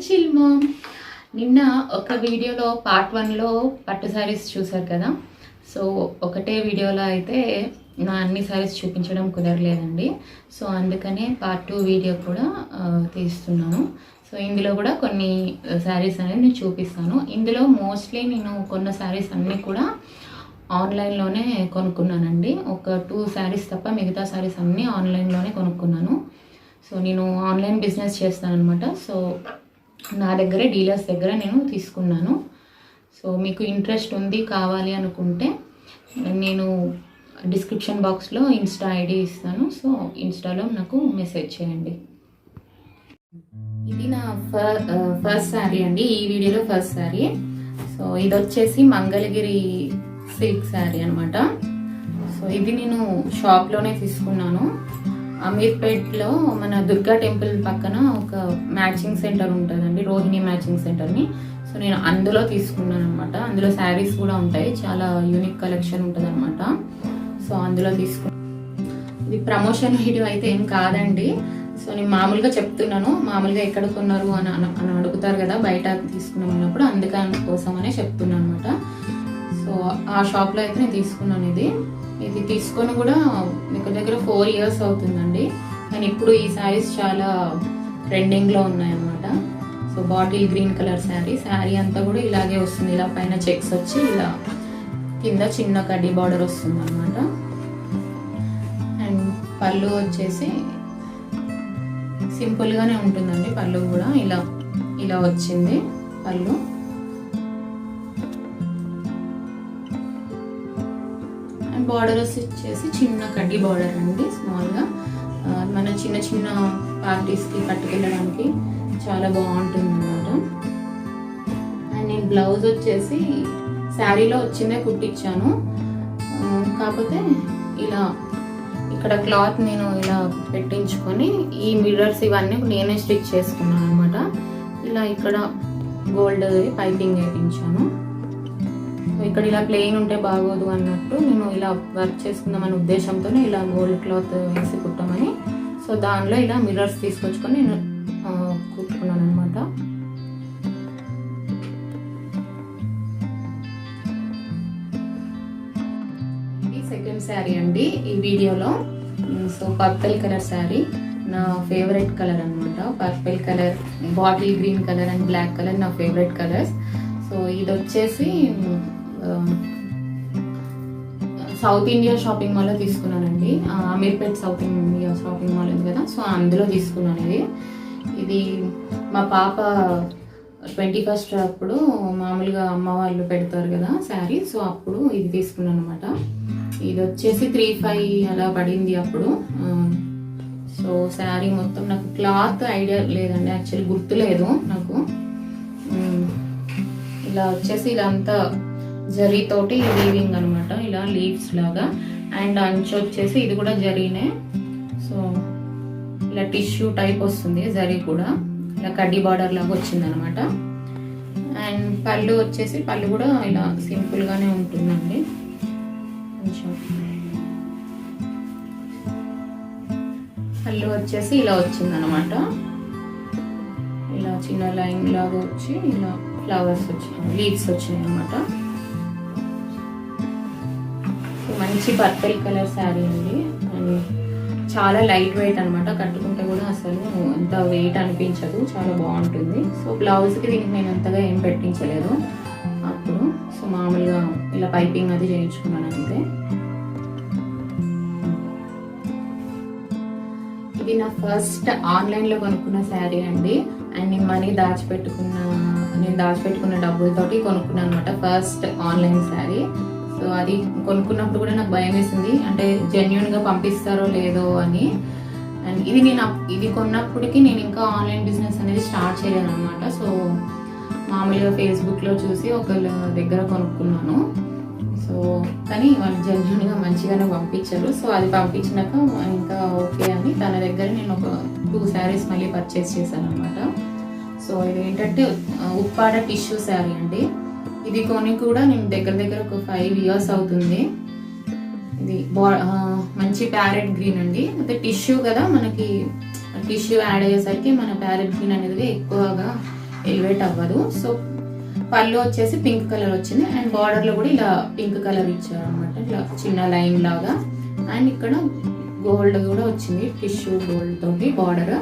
Channel చిల్మో. నిన్న ఒక వీడియోలో పార్ట్ వన్లో పట్టు శారీస్ చూసారు కదా? సో ఒకటే వీడియోలో అయితే నా అన్ని శారీస్ చూపించడం కుదరలేదండి. సో అందుకనే పార్ట్ టూ వీడియో కూడా తీస్తున్నాను. సో ఇందులో కూడా కొన్ని శారీస్ అనేది నేను చూపిస్తాను. ఇందులో మోస్ట్లీ నేను కొన్న శారీస్ అన్నీ కూడా ఆన్లైన్లోనే కొనుక్కున్నానండి. ఒక టూ శారీస్ తప్ప మిగతా శారీస్ అన్నీ ఆన్లైన్లోనే కొనుక్కున్నాను. సో నేను ఆన్లైన్ బిజినెస్ చేస్తాను అనమాట సో నా దగ్గరే డీలర్స్ దగ్గర నేను తీసుకున్నాను. సో మీకు ఇంట్రెస్ట్ ఉంది కావాలి అనుకుంటే నేను డిస్క్రిప్షన్ బాక్స్లో ఇన్స్టా ఐడి ఇస్తాను. సో ఇన్స్టాలో నాకు మెసేజ్ చేయండి. ఇది నా ఫస్ట్ శారీ అండి. ఈ వీడియోలో ఫస్ట్ శారీ. సో ఇది వచ్చేసి మంగళగిరి సిల్క్ శారీ అనమాట సో ఇది నేను షాప్లోనే తీసుకున్నాను. అమీర్పేట్లో మన దుర్గా టెంపుల్ పక్కన ఒక మ్యాచింగ్ సెంటర్ ఉంటుందండి రోహిణి మ్యాచింగ్ సెంటర్ని. సో నేను అందులో తీసుకున్నాను అనమాట అందులో శారీస్ కూడా ఉంటాయి చాలా యూనిక్ కలెక్షన్ ఉంటుంది అనమాట సో అందులో తీసుకున్నాను ఇది ప్రమోషన్ వీడియో అయితే ఏం కాదండి. సో నేను మామూలుగా చెప్తున్నాను మామూలుగా ఎక్కడ కొన్నారు అని అని అడుగుతారు కదా బయట తీసుకున్నామన్నప్పుడు అందుకని కోసమనే చెప్తున్నాను అనమాట సో ఆ షాప్లో అయితే నేను తీసుకున్నాను ఇది. ఇది తీసుకొని కూడా దగ్గర దగ్గర ఫోర్ ఇయర్స్ అవుతుందండి. కానీ ఇప్పుడు ఈ శారీస్ చాలా ట్రెండింగ్లో ఉన్నాయన్నమాట. So bottle green colour sari sari అంతా కూడా ఇలాగే వస్తుంది. ఇలా పైన చెక్స్ వచ్చి ఇలా కింద చిన్న కడ్డీ బార్డర్ వస్తుంది అనమాట అండ్ పళ్ళు వచ్చేసి సింపుల్గానే ఉంటుందండి పళ్ళు కూడా. ఇలా ఇలా వచ్చింది పళ్ళు. బార్డర్స్ బార్డర్ వచ్చేసి చిన్న కడ్డీ బార్డర్ అండి స్మాల్గా మన చిన్న చిన్న పార్టీస్కి పట్టుకెళ్ళడానికి చాలా బాగుంటుంది అనమాట అండ్ నేను బ్లౌజ్ వచ్చేసి శారీలో వచ్చిందే కుట్టించాను కాకపోతే ఇలా ఇక్కడ క్లాత్ నేను ఇలా పెట్టించుకొని ఈ మిర్రర్స్ ఇవన్నీ నేనే స్టిచ్ చేసుకున్నాను అనమాట ఇలా ఇక్కడ గోల్డ్ పైపింగ్ వేయించాను ఇక్కడ ఇలా ప్లెయిన్ ఉంటే బాగోదు అన్నట్టు నేను ఇలా వర్క్ చేసుకుందామనే ఉద్దేశంతోనే ఇలా గోల్డ్ క్లాత్ వేసి కుట్టామని. సో దానిలో ఇలా మిర్రర్స్ తీసుకొచ్చుకొని నేను కుట్టుకున్నాను అనమాట ఇది సెకండ్ శారీ అండి ఈ వీడియోలో. సో పర్పుల్ కలర్ శారీ నా ఫేవరెట్ కలర్ అనమాట purple colour bottle green colour and black colour నా ఫేవరెట్ కలర్స్ సో ఇది వచ్చేసి సౌత్ ఇండియా షాపింగ్ మాల్లో తీసుకున్నానండి. Ameerpet south India shopping mall ఉంది కదా సో అందులో తీసుకున్నాను ఇది. ఇది మా పాప ట్వంటీ ఫస్ట్ అప్పుడు మామూలుగా అమ్మ వాళ్ళు పెడతారు కదా శారీ సో అప్పుడు ఇది తీసుకున్నాను అనమాట ఇది వచ్చేసి త్రీ ఫైవ్ అలా పడింది అప్పుడు. సో శారీ మొత్తం నాకు క్లాత్ ఐడియా లేదండి యాక్చువల్లీ గుర్తులేదు నాకు. ఇలా వచ్చేసి ఇదంతా జరీతోటి లీవింగ్ అనమాట ఇలా లీవ్స్ లాగా. అండ్ అంచు వచ్చేసి ఇది కూడా జరీనే. సో ఇలా టిష్యూ టైప్ వస్తుంది జరీ కూడా. ఇలా కడ్డీ బార్డర్ లాగా వచ్చింది అనమాట అండ్ పళ్ళు వచ్చేసి పళ్ళు కూడా ఇలా సింపుల్ గానే ఉంటుందండి. కొంచెం పళ్ళు వచ్చేసి ఇలా వచ్చింది అనమాట ఇలా చిన్న లైన్ లాగా వచ్చి ఇలా ఫ్లవర్స్ వచ్చినాయి లీవ్స్ వచ్చినాయి అనమాట మంచి పర్పుల్ కలర్ శారీ అండి. అండ్ చాలా లైట్ వెయిట్ అనమాట కట్టుకుంటే కూడా అసలు అంత వెయిట్ అనిపించదు. చాలా బాగుంటుంది. సో బ్లౌజ్కి దీనికి నేను అంతగా ఏం పెట్టించలేదు. అప్పుడు సో మామూలుగా ఇలా పైపింగ్ అది చేయించుకున్నాను అంతే. ఇది నా ఫస్ట్ ఆన్లైన్లో కొనుక్కున్న శారీ అండి. అండ్ నేను మనీ దాచిపెట్టుకున్న నేను దాచిపెట్టుకున్న డబ్బులతోటి కొనుక్కున్నాను అనమాట ఫస్ట్ ఆన్లైన్ శారీ సో అది కొనుక్కున్నప్పుడు కూడా నాకు భయం వేసింది. అంటే జెన్యున్గా పంపిస్తారో లేదో అని. అండ్ ఇది నేను ఇది కొన్నప్పటికి నేను ఇంకా ఆన్లైన్ బిజినెస్ అనేది స్టార్ట్ చేయలేదు అనమాట సో మామూలుగా ఫేస్బుక్లో చూసి ఒకళ్ళ దగ్గర కొనుక్కున్నాను. సో కానీ వాళ్ళు జెన్యున్గా మంచిగానే పంపించారు. సో అది పంపించినాక ఇంకా ఓకే అని తన దగ్గర నేను ఒక టూ శారీస్ మళ్ళీ పర్చేస్ చేశాను అనమాట సో ఇది ఏంటంటే ఉప్పాడ టిష్యూ శారీ అండి. ఇది కొని కూడా నేను దగ్గర దగ్గర ఒక ఫైవ్ ఇయర్స్ అవుతుంది. ఇది బా మంచి ప్యారెట్ గ్రీన్ అండి. అయితే టిష్యూ కదా మనకి టిష్యూ యాడ్ అయ్యేసరికి మన ప్యారెట్ గ్రీన్ అనేది ఎక్కువగా ఎలివేట్ అవ్వదు. సో పళ్ళు వచ్చేసి పింక్ కలర్ వచ్చింది. అండ్ బార్డర్లో కూడా ఇలా పింక్ కలర్ ఇచ్చారు అనమాట ఇట్లా చిన్న లైన్ లాగా. అండ్ ఇక్కడ గోల్డ్ కూడా వచ్చింది టిష్యూ గోల్డ్ తోటి బార్డర్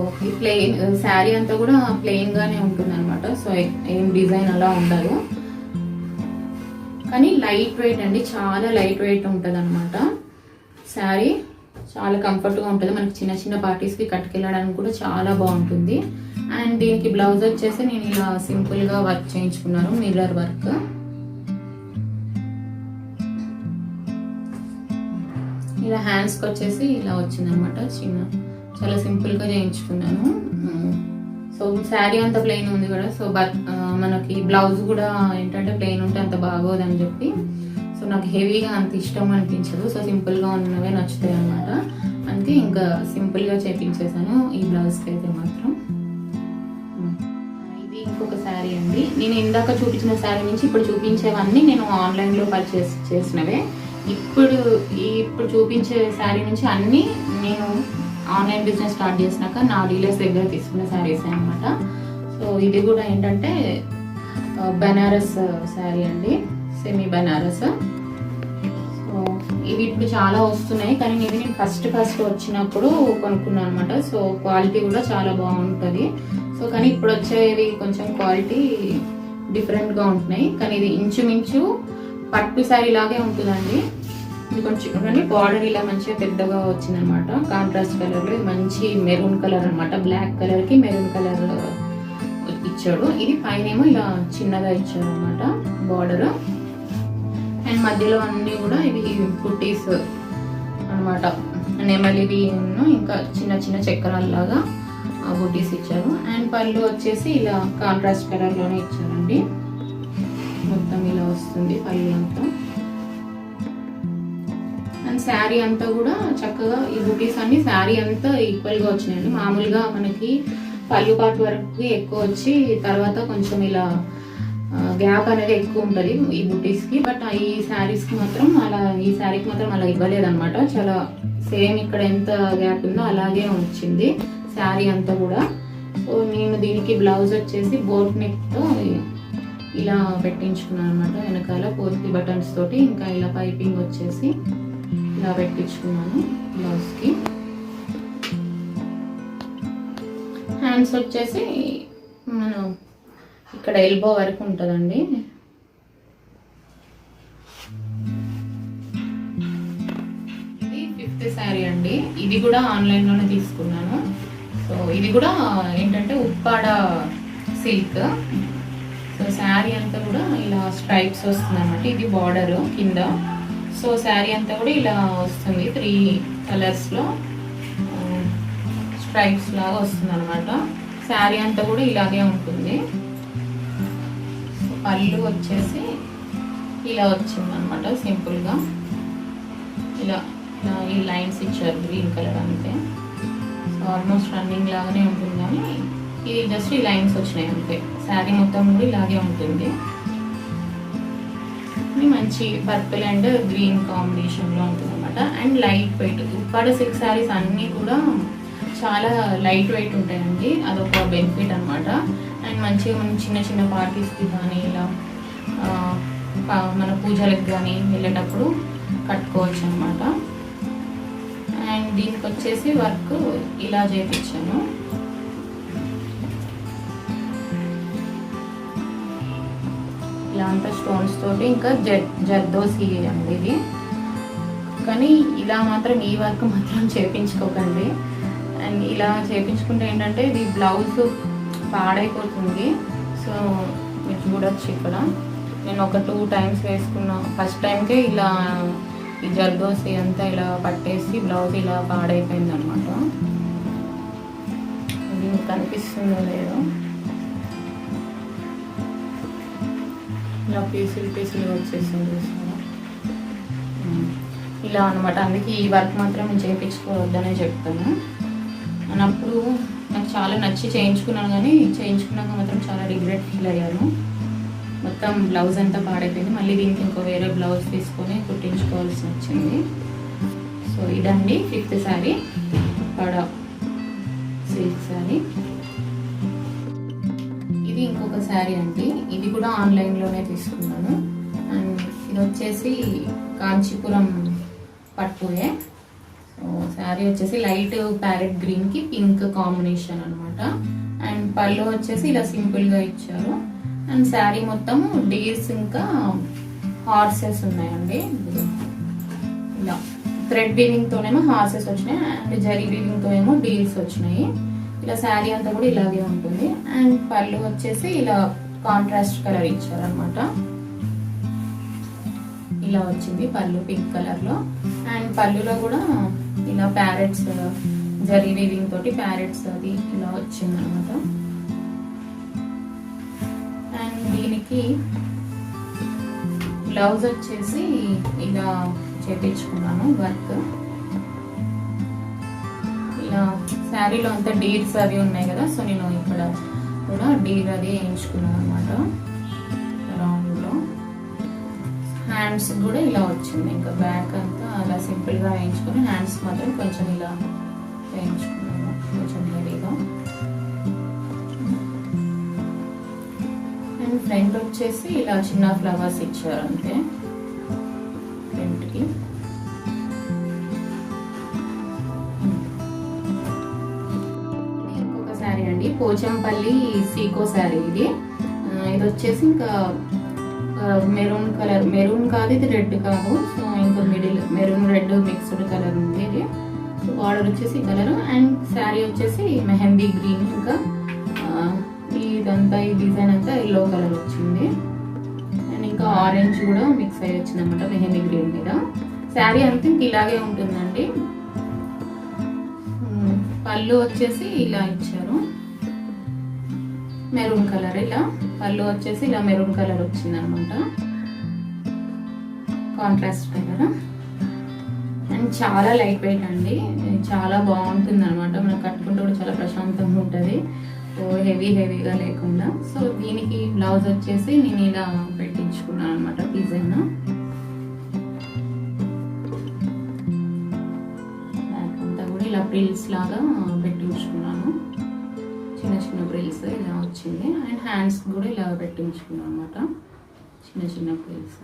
ఓకే ఈ ప్లెయిన్ శారీ అంతా కూడా ప్లెయిన్ గానే ఉంటుంది అనమాట సో ఏం డిజైన్ అలా ఉండదు. కానీ లైట్ వెయిట్ అండి చాలా లైట్ వెయిట్ ఉంటుంది అనమాట శారీ చాలా కంఫర్ట్గా ఉంటుంది. మనకి చిన్న చిన్న పార్టీస్కి కట్టుకెళ్ళడానికి కూడా చాలా బాగుంటుంది. అండ్ దీనికి బ్లౌజ్ వచ్చేసి నేను ఇలా సింపుల్గా వర్క్ చేయించుకున్నాను మిర్రర్ వర్క్ ఇలా హ్యాండ్స్కి వచ్చేసి ఇలా వచ్చిందనమాట చిన్న చాలా సింపుల్గా చేయించుకున్నాను. సో శారీ అంత ప్లెయిన్ ఉంది కదా సో బట్ మనకి బ్లౌజ్ కూడా ఏంటంటే ప్లెయిన్ ఉంటే అంత బాగోదని చెప్పి సో నాకు హెవీగా అంత ఇష్టం అనిపించదు. సో సింపుల్గా ఉన్నవే నచ్చుతాయి అనమాట అంతే ఇంకా సింపుల్గా చేపించేసాను ఈ బ్లౌజ్కి అయితే మాత్రం. ఇది ఇంకొక శారీ అండి. నేను ఇందాక చూపించిన శారీ నుంచి ఇప్పుడు చూపించేవన్నీ నేను ఆన్లైన్లో పర్చేస్ చేసినవే. ఇప్పుడు ఈ ఇప్పుడు చూపించే శారీ నుంచి అన్నీ నేను ఆన్లైన్ బిజినెస్ స్టార్ట్ చేసినాక నా డీలర్స్ దగ్గర తీసుకున్న శారీస్ అనమాట సో ఇది కూడా ఏంటంటే బెనారస్ బనారస్ శారీ అండి. సెమీ బనారస్ సో ఇవి ఇప్పుడు చాలా వస్తున్నాయి. కానీ ఇది నేను ఫస్ట్ ఫస్ట్ వచ్చినప్పుడు కొనుక్కున్నాను అనమాట సో క్వాలిటీ కూడా చాలా బాగుంటుంది. సో కానీ ఇప్పుడు వచ్చేవి కొంచెం క్వాలిటీ డిఫరెంట్గా ఉంటున్నాయి. కానీ ఇది ఇంచుమించు పట్టు శారీ లాగే ఉంటుందండి. ఇది కొంచెం చూడండి బార్డర్ ఇలా మంచిగా పెద్దగా వచ్చిందనమాట కాంట్రాస్ట్ కలర్ మంచి మెరూన్ కలర్ అన్నమాట. బ్లాక్ కలర్కి మెరూన్ కలర్ uh, ఇచ్చాడు. ఇది పైన ఏమో ఇలా చిన్నగా ఇచ్చాడు అనమాట బార్డర్ అండ్ మధ్యలో అన్ని కూడా ఇవి కుటీస్ అనమాట నెమలివి ఇంకా చిన్న చిన్న చక్రాల్లాగా బుటీస్ ఇచ్చారు. అండ్ పళ్ళు వచ్చేసి ఇలా కాంట్రాస్ట్ కలర్లోనే ఇచ్చారండి. మొత్తం ఇలా వస్తుంది పళ్ళు అంతా. అండ్ శారీ అంతా కూడా చక్కగా ఈ బుటీస్ అన్ని శారీ అంతా ఈక్వల్గా వచ్చినాయండి. మామూలుగా మనకి పళ్ళు పాటు వరకు ఎక్కువ వచ్చి తర్వాత కొంచెం ఇలా గ్యాప్ అనేది ఎక్కువ ఉంటుంది ఈ బుటీస్కి బట్ ఈ శారీస్కి మాత్రం అలా ఈ శారీకి మాత్రం అలా ఇవ్వలేదన్నమాట. చాలా సేమ్ ఇక్కడ ఎంత గ్యాప్ ఉందో అలాగే వచ్చింది శారీ అంతా కూడా. సో నేను దీనికి బ్లౌజ్ వచ్చేసి బోట్ నెక్తో ఇలా పెట్టించుకున్నాను అనమాట వెనకాల పోర్తి బటన్స్ తోటి ఇంకా ఇలా పైపింగ్ వచ్చేసి ఇలా పెట్టించుకున్నాను బ్లౌజ్కి. హ్యాండ్స్ వచ్చేసి మనం ఇక్కడ ఎల్బో వరకు ఉంటుందండి. ఇది ఫిఫ్త్ శారీ అండి. ఇది కూడా ఆన్లైన్లోనే తీసుకున్నాను. సో ఇది కూడా ఏంటంటే ఉప్పాడ సిల్క్ సో శారీ అంతా కూడా ఇలా స్ట్రైప్స్ వస్తుంది అనమాట ఇది బార్డర్ కింద. సో శారీ అంతా కూడా ఇలా వస్తుంది. త్రీ కలర్స్లో స్ట్రైప్స్ లాగా వస్తుంది అనమాట శారీ అంతా కూడా ఇలాగే ఉంటుంది. పళ్ళు వచ్చేసి ఇలా వచ్చింది అనమాట సింపుల్గా ఇలా ఇలా ఈ లైన్స్ ఇచ్చారు గ్రీన్ కలర్ అంతే. సో ఆల్మోస్ట్ రన్నింగ్ లాగానే ఉంటుంది కానీ ఇది జస్ట్ ఈ లైన్స్ వచ్చినాయి అంతే. శారీ మొత్తం కూడా ఇలాగే ఉంటుంది. ఇది మంచి పర్పుల్ అండ్ గ్రీన్ కాంబినేషన్లో ఉంటుంది అనమాట and light weight Uppada silk saris అన్నీ కూడా చాలా లైట్ వెయిట్ ఉంటాయండి. అదొక బెనిఫిట్ అనమాట అండ్ మంచిగా మనం చిన్న చిన్న పార్టీస్కి కానీ ఇలా మన పూజలకు కానీ వెళ్ళేటప్పుడు కట్టుకోవచ్చు అనమాట అండ్ దీనికి వచ్చేసి వర్క్ ఇలా చేయించాను ఇలా అంతా స్టోన్స్ తోటి ఇంకా జర్ జర్దోసి అండి ఇది కానీ ఇలా మాత్రం ఈ వర్క్ మాత్రం చేపించుకోకండి. అండ్ ఇలా చేపించుకుంటే ఏంటంటే ఇది బ్లౌజ్ పాడైపోతుంది. సో మీరు చూడొచ్చు ఇక్కడ. నేను ఒక టూ టైమ్స్ వేసుకున్నా. ఫస్ట్ టైంకే ఇలా ఈ జర్దోసి అంతా ఇలా పట్టేసి బ్లౌజ్ ఇలా పాడైపోయింది అనమాట ఇది మీకు కనిపిస్తుందో లేదో. ఇలా పీసులు పీసులుగా వచ్చేసింది చూసారా? ఇలా అనమాట అందుకే ఈ వర్క్ మాత్రం నేను చేయించుకోవద్దనే చెప్తాను అన్నప్పుడు నాకు చాలా నచ్చి చేయించుకున్నాను కానీ చేయించుకున్నాక మాత్రం చాలా రిగ్రెట్ ఫీల్ అయ్యాను. మొత్తం బ్లౌజ్ అంతా పాడైపోయింది. మళ్ళీ దీనికి ఇంకో వేరే బ్లౌజ్ తీసుకొని కుట్టించుకోవాల్సి వచ్చింది. సో ఇదండి ఫిఫ్త్ శారీ. పడ సిల్క్ శారీ. ఇది ఇంకొక శారీ అండి. ఇది కూడా ఆన్లైన్లోనే తీసుకున్నాను. అండ్ ఇది వచ్చేసి కాంచీపురం పట్టుయే సో శారీ వచ్చేసి లైట్ ప్యారెట్ గ్రీన్కి పింక్ కాంబినేషన్ అనమాట అండ్ పళ్ళు వచ్చేసి ఇలా సింపుల్గా ఇచ్చారు. అండ్ శారీ మొత్తం డీర్స్ ఇంకా హార్సెస్ ఉన్నాయండి. ఇలా థ్రెడ్ వీవింగ్తోనేమో హార్సెస్ వచ్చినాయి. అండ్ జరీ వీవింగ్తో ఏమో డీల్స్ వచ్చినాయి. ఇలా శారీ అంతా కూడా ఇలాగే ఉంటుంది. అండ్ పళ్ళు వచ్చేసి ఇలా కాంట్రాస్ట్ కలర్ ఇచ్చారనమాట ఇలా వచ్చింది పళ్ళు పింక్ కలర్లో. అండ్ పళ్ళులో కూడా ఇలా ప్యారెట్స్ జరీ వీవింగ్ తోటి ప్యారెట్స్ అది ఇలా వచ్చింది అనమాట అండ్ దీనికి బ్లౌజ్ వచ్చేసి ఇలా చేపించుకున్నాను వర్క్ ఇలా శారీలో అంతా డీర్స్ అవి ఉన్నాయి కదా సో నేను ఇక్కడ కూడా డీర్ అది వేయించుకున్నాను అనమాట రౌండ్లో హ్యాండ్స్ కూడా ఇలా వచ్చింది ఇంకా బ్యాక్ అంతా అలా సింపుల్గా వేయించుకొని హ్యాండ్స్ మాత్రం కొంచెం ఇలా వేయించుకున్నాను కొంచెం హెవీగా అండ్ ఫ్రంట్ వచ్చేసి ఇలా చిన్న ఫ్లవర్స్ ఇచ్చారు అంతే. పోచంపల్లి సీకో శారీ ఇది. ఇది వచ్చేసి ఇంకా మెరూన్ కలర్ మెరూన్ కాదు ఇది రెడ్ కాదు. సో ఇంకా middle maroon red mixed colour ఉంది ఇది. సో బార్డర్ వచ్చేసి కలర్. అండ్ శారీ వచ్చేసి మెహందీ గ్రీన్ ఇంకా. ఇదంతా ఈ డిజైన్ అంతా ఎల్లో కలర్ వచ్చింది. అండ్ ఇంకా ఆరెంజ్ కూడా మిక్స్ అయ్యి వచ్చిందనమాట మెహందీ గ్రీన్ మీద. శారీ అంతా ఇంక ఇలాగే ఉంటుందండి. పళ్ళు వచ్చేసి ఇలా ఇచ్చారు. మెరూన్ కలర్ ఇలా. పళ్ళు వచ్చేసి ఇలా మెరూన్ కలర్ వచ్చింది అనమాట కాంట్రాస్ట్ కలర్. అండ్ చాలా లైట్ వెయిట్ అండి. చాలా బాగుంటుంది అనమాట మనం కట్టుకుంటే కూడా చాలా ప్రశాంతంగా ఉంటుంది. సో హెవీ హెవీగా లేకుండా. సో దీనికి బ్లౌజ్ వచ్చేసి నేను ఇలా పెట్టించుకున్నాను అనమాట డిజైన్. బ్యాక్ అంతా కూడా ఇలా ప్రిల్స్ లాగా పెట్టు చిన్న చిన్న ప్రిల్స్ ఇలా వచ్చింది. అండ్ హ్యాండ్స్ కూడా ఇలా పెట్టించుకున్నాం అనమాట చిన్న చిన్న ప్రిల్స్.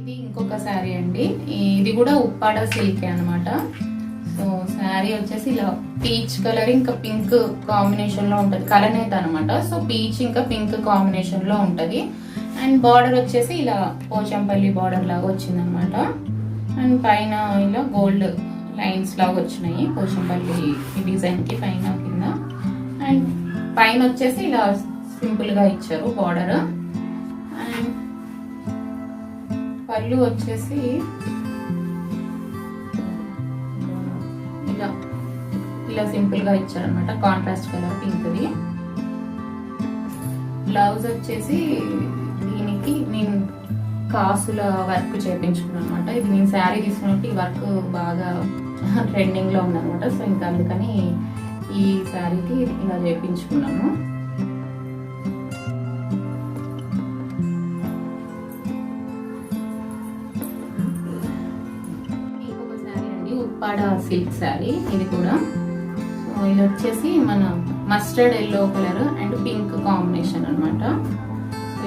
ఇది ఇంకొక శారీ అండి. ఇది కూడా ఉప్పాడ సిల్కే అనమాట సో శారీ వచ్చేసి ఇలా పీచ్ కలర్ ఇంకా పింక్ కాంబినేషన్లో ఉంటుంది. కలర్ కలనేత అనమాట సో పీచ్ ఇంకా పింక్ కాంబినేషన్లో ఉంటుంది. అండ్ బార్డర్ వచ్చేసి ఇలా పోచంపల్లి బార్డర్ లాగా వచ్చింది అనమాట అండ్ పైన ఇలా గోల్డ్ లైన్స్ లాగా వచ్చినాయి. పోషంపల్లి ఈ పైన కింద. అండ్ పైన వచ్చేసి ఇలా సింపుల్గా ఇచ్చారు బార్డర్ అండ్ పళ్ళు వచ్చేసి ఇలా ఇలా సింపుల్గా ఇచ్చారనమాట కాంట్రాస్ట్ కలర్ పింక్ది బ్లౌజ్ వచ్చేసి దీనికి నేను కాసుల వర్క్ చేయించుకున్నాను అనమాట ఇది నేను శారీ తీసుకున్నట్టు ఈ వర్క్ బాగా ట్రెండింగ్లో ఉందనమాట సో ఇంకా అందుకని ఈ శారీకి ఇలా చేపించుకున్నాము. ఇంకొక శారీ అండి ఉప్పాడ సిల్క్ శారీ. ఇది కూడా. సో ఇది వచ్చేసి మన mustard yellow colour and pink combination అన్నమాట.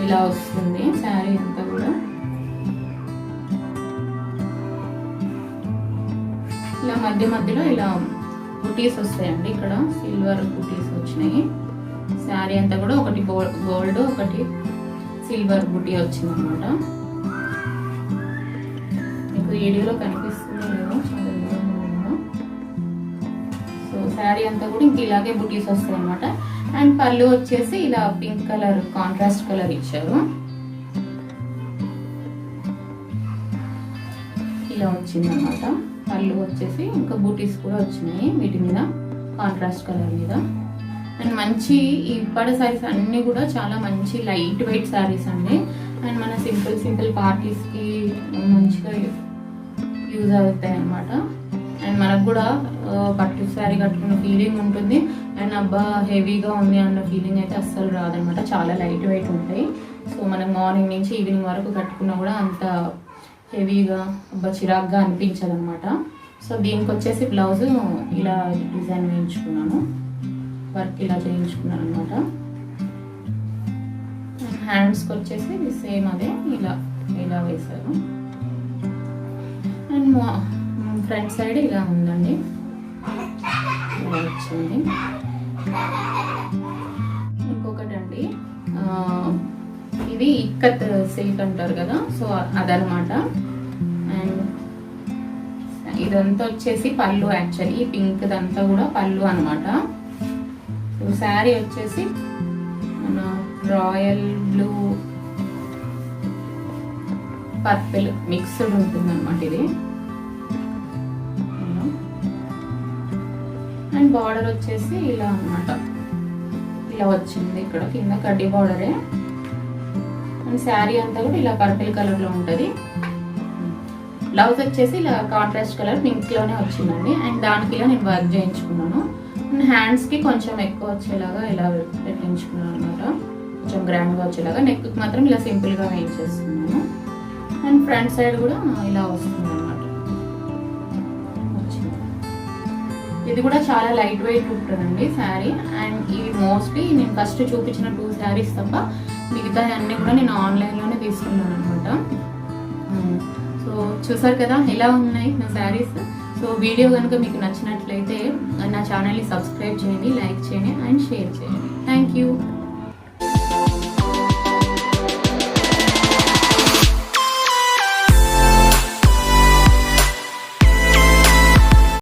ఇలా వస్తుంది శారీ. ఇలా మధ్య మధ్యలో ఇలా బుటీస్ వస్తాయండి ఇక్కడ. సిల్వర్ బుటీస్ వచ్చినాయి. శారీ అంతా కూడా ఒకటి గోల్డ్ ఒకటి సిల్వర్ బుటీ వచ్చింది అనమాట మీకు వీడియోలో కనిపిస్తుంది లేదో సో శారీ అంతా కూడా ఇంక ఇలాగే బుటీస్ వస్తాయి అనమాట అండ్ పళ్ళు వచ్చేసి ఇలా పింక్ కలర్ కాంట్రాస్ట్ కలర్ ఇచ్చారు. ఇలా వచ్చింది అనమాట పళ్ళు వచ్చేసి ఇంకా బూటీస్ కూడా వచ్చినాయి వీటి మీద కాంట్రాస్ట్ కలర్ మీద. అండ్ మంచి ఇప్పటి సారీస్ అన్నీ కూడా చాలా మంచి లైట్ వెయిట్ సారీస్ అండి. అండ్ మన సింపుల్ సింపుల్ పార్టీస్కి మంచిగా యూజ్ అవుతాయి అనమాట అండ్ మనకు కూడా పట్టు శారీ కట్టుకున్న ఫీలింగ్ ఉంటుంది. అండ్ అబ్బా హెవీగా ఉంది అన్న ఫీలింగ్ అయితే అస్సలు రాదనమాట చాలా లైట్ వెయిట్ ఉంటాయి. సో మనం మార్నింగ్ నుంచి ఈవినింగ్ వరకు కట్టుకున్నా కూడా అంత హెవీగా అబ్బా చిరాగ్గా అనిపించదు అనమాట సో దీనికి వచ్చేసి బ్లౌజ్ ఇలా డిజైన్ వేయించుకున్నాను. వర్క్ ఇలా చేయించుకున్నాను అనమాట హ్యాండ్స్కి వచ్చేసి సేమ్ అదే ఇలా ఇలా వేశాను. అండ్ ఫ్రంట్ సైడ్ ఇలా ఉందండి. ఇలా వచ్చింది. ఇంకొకటి అండి ఇది ఇక్కత్ సిల్క్ అంటారు కదా సో అదనమాట ఇదంతా వచ్చేసి పళ్ళు యాక్చువల్లీ పింక్ దంతా కూడా పళ్ళు అనమాట శారీ వచ్చేసి మన రాయల్ బ్లూ పర్పుల్ మిక్స్డ్ ఉంటుంది అనమాట ఇది అండ్ బార్డర్ వచ్చేసి ఇలా అన్నమాట. ఇలా వచ్చింది ఇక్కడ కింద కడ్డీ బార్డరే అండ్ శారీ అంతా కూడా ఇలా పర్పుల్ కలర్లో ఉంటుంది. బ్లౌజ్ వచ్చేసి ఇలా కాంట్రాస్ట్ కలర్ పింక్లోనే వచ్చిందండి. అండ్ దానికి ఇలా నేను వర్క్ చేయించుకున్నాను. అండ్ హ్యాండ్స్కి కొంచెం ఎక్కువ వచ్చేలాగా ఇలా పెట్టించుకున్నాను అనమాట. కొంచెం గ్రాండ్గా వచ్చేలాగా. నెక్కి మాత్రం ఇలా సింపుల్గా వేయించేస్తున్నాను. అండ్ ఫ్రంట్ సైడ్ కూడా ఇలా వస్తుంది అనమాట. ఇది కూడా చాలా లైట్ వెయిట్ ఉంటుందండి శారీ. అండ్ ఇవి మోస్ట్లీ నేను ఫస్ట్ చూపించిన టూ శారీస్ తప్ప మిగతా అన్ని కూడా నేను ఆన్లైన్లోనే తీసుకున్నాను అనమాట. సో చూసారు కదా ఎలా ఉన్నాయి నా శారీస్ సో వీడియో కనుక మీకు నచ్చినట్లయితే నా ఛానల్ని సబ్స్క్రైబ్ చేయండి లైక్ చేయండి అండ్ షేర్ చేయండి. Thank you